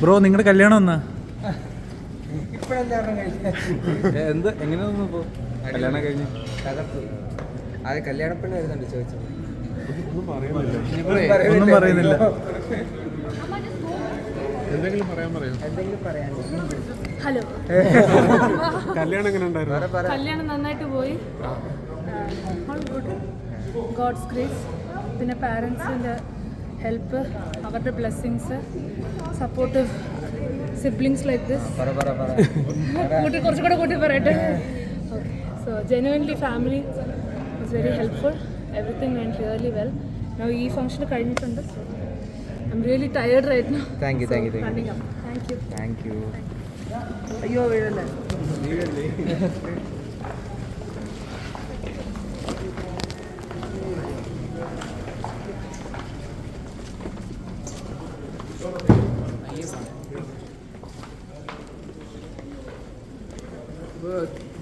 Bro നിങ്ങളുടെ കല്യാണം എന്നാ? എന്ത്? എങ്ങനെ തോന്നുന്നു ഇപ്പോൾ കല്യാണം കഴിഞ്ഞ്? തകർത്തു അത് കല്യാണപ്പെണ്ണ് വരുന്നുണ്ട് ചോദിച്ചു ഒന്നും പറയുന്നില്ല. എന്തെങ്കിലും പറയാൻ പറയോ. എന്തെങ്കിലും പറയാൻ ഹലോ. കല്യാണം എങ്ങനെ ഉണ്ടായിരുന്നു? കല്യാണം നന്നായിട്ട് പോയി. ഗോഡ്സ് ഗ്രേസ് പിന്നെ പാരൻസിന്റെ ഹെൽപ്പ് അവരുടെ blessings supportive siblings like this കൂട്ടി കുറച്ചും കൂടെ കൂട്ടി പറയട്ടെ. Okay so genuinely family was very helpful everything when really well no ഈ ഫംഗ്ഷൻ കഴിഞ്ഞിട്ടുണ്ട്. I'm really tired right no thank you thank you thank you thank you അയ്യോ വീഴല്ലേ?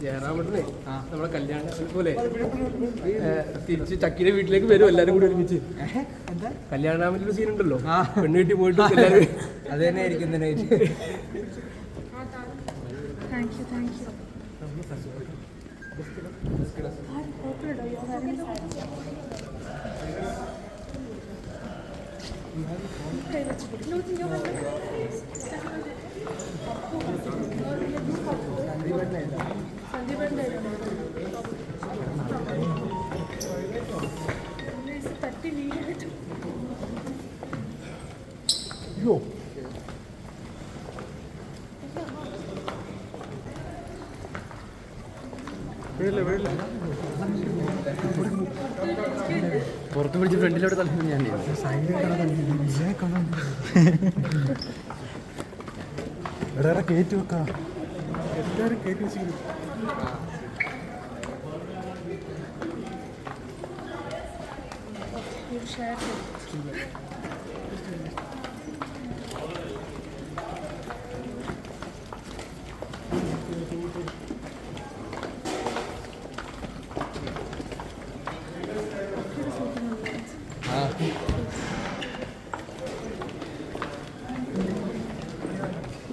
ജയറാമേട്ടനെ നമ്മളെ കല്യാണം പോലെ തിരിച്ച് ചക്കിയുടെ വീട്ടിലേക്ക് വരും എല്ലാരും കൂടി ഒരുമിച്ച്. കല്യാണരാമന്റെ ഒരു സീൻ ഉണ്ടല്ലോ പെണ്ണ് വീട്ടിൽ പോയിട്ട് അത് തന്നെ ആയിരിക്കും. ഇന്നലെ താങ്ക് പുറത്ത് പിടിച്ച് ഫ്രണ്ടിലോട്ട് തലത്തിൽ ഞാൻ എടാ കയറ്റി വെക്കാം എല്ലാവരും കയറ്റി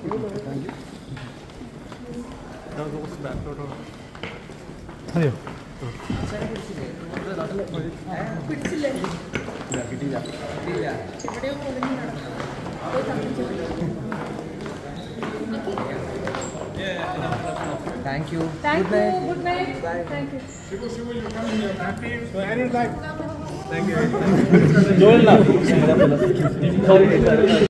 വെച്ചിരിക്കുന്നു You shared it. അതെയോ പിടിച്ചില്ലേ ഇല്ല എവിടെയോ പൊളിഞ്ഞു നടന്നു പോയി തപ്പിക്കോ. Thank you Thank you. Good night. Thank you. Thank you.